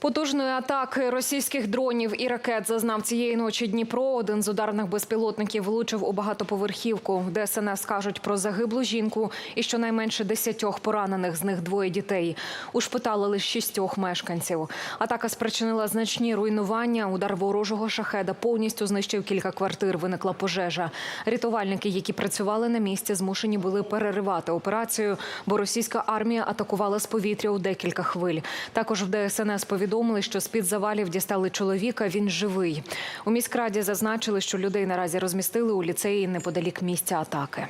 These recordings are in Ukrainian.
Потужної атаки російських дронів і ракет зазнав цієї ночі Дніпро. Один з ударних безпілотників влучив у багатоповерхівку. ДСНС кажуть про загиблу жінку і щонайменше десятьох поранених, з них двоє дітей. Ушпиталили шістьох мешканців. Атака спричинила значні руйнування. Удар ворожого шахеда повністю знищив кілька квартир. Виникла пожежа. Рятувальники, які працювали на місці, змушені були переривати операцію, бо російська армія атакувала з повітря у декілька хвиль. Також в ДСНС повідомили, що з-під завалів дістали чоловіка. Він живий. У міськраді зазначили, що людей наразі розмістили у ліцеї неподалік місця атаки.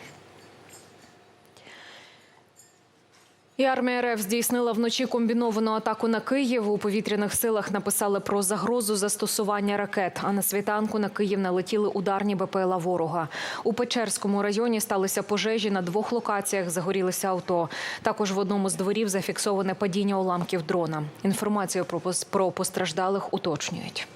І армія РФ здійснила вночі комбіновану атаку на Київ. У повітряних силах написали про загрозу застосування ракет. А на світанку на Київ налетіли ударні БПЛА ворога. У Печерському районі сталися пожежі на двох локаціях. Загорілися авто. Також в одному з дворів зафіксоване падіння уламків дрона. Інформацію про постраждалих уточнюють.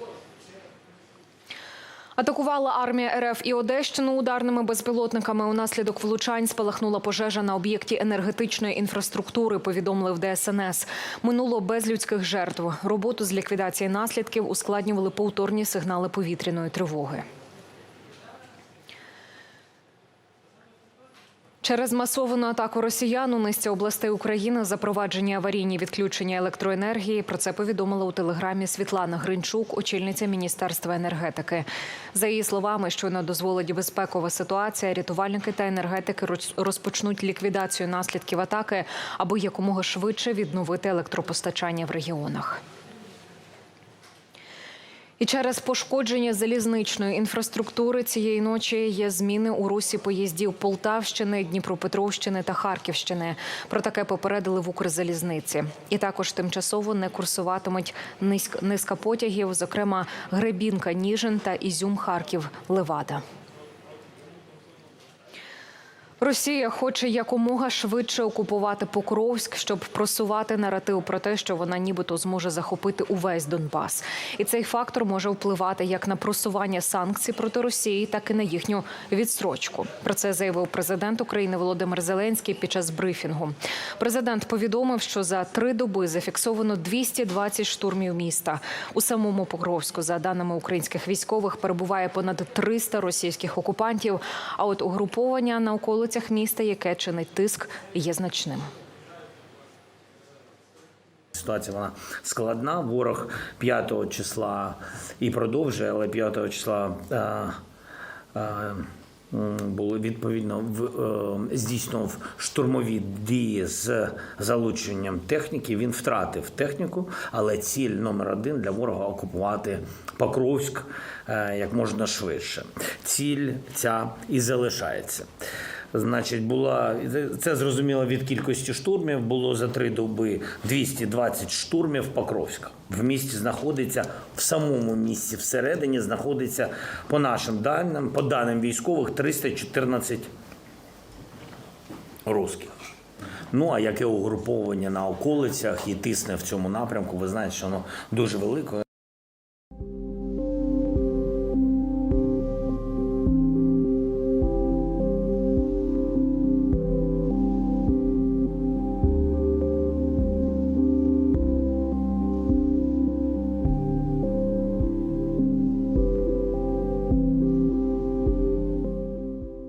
Атакувала армія РФ і Одещину ударними безпілотниками. Унаслідок влучань спалахнула пожежа на об'єкті енергетичної інфраструктури. Повідомив ДСНС. Минуло без людських жертв. Роботу з ліквідації наслідків ускладнювали повторні сигнали повітряної тривоги. Через масовану атаку росіян у низці областей України запроваджені аварійні відключення електроенергії. Про це повідомила у телеграмі Світлана Гринчук, очільниця міністерства енергетики. За її словами, щойно дозволить безпекова ситуація, рятувальники та енергетики роз- розпочнуть ліквідацію наслідків атаки, аби якомога швидше відновити електропостачання в регіонах. І через пошкодження залізничної інфраструктури цієї ночі є зміни у русі поїздів Полтавщини, Дніпропетровщини та Харківщини. Про таке попередили в Укрзалізниці. І також тимчасово не курсуватимуть низка потягів, зокрема Гребінка, Ніжин та Ізюм, Харків, Левада. Росія хоче якомога швидше окупувати Покровськ, щоб просувати наратив про те, що вона нібито зможе захопити увесь Донбас. І цей фактор може впливати як на просування санкцій проти Росії, так і на їхню відстрочку. Про це заявив президент України Володимир Зеленський під час брифінгу. Президент повідомив, що за три доби зафіксовано 220 штурмів міста. У самому Покровську, за даними українських військових, перебуває понад 300 російських окупантів. А от угруповання на околицях міста, яке чинить тиск, є значним. Ситуація вона складна. Ворог 5 числа і продовжує, але 5 числа е, е, м, було відповідно в, е, здійснював штурмові дії з залученням техніки. Він втратив техніку, але ціль номер один для ворога окупувати Покровськ е, як можна швидше. Ціль ця і залишається. Значить, була це зрозуміло від кількості штурмів. Було за три доби 220 штурмів Покровська. В місті знаходиться в самому місті всередині. Знаходиться по нашим даним, по даним військових, 314 русських. Ну а яке угруповання на околицях і тисне в цьому напрямку, ви знаєте, що воно дуже велике.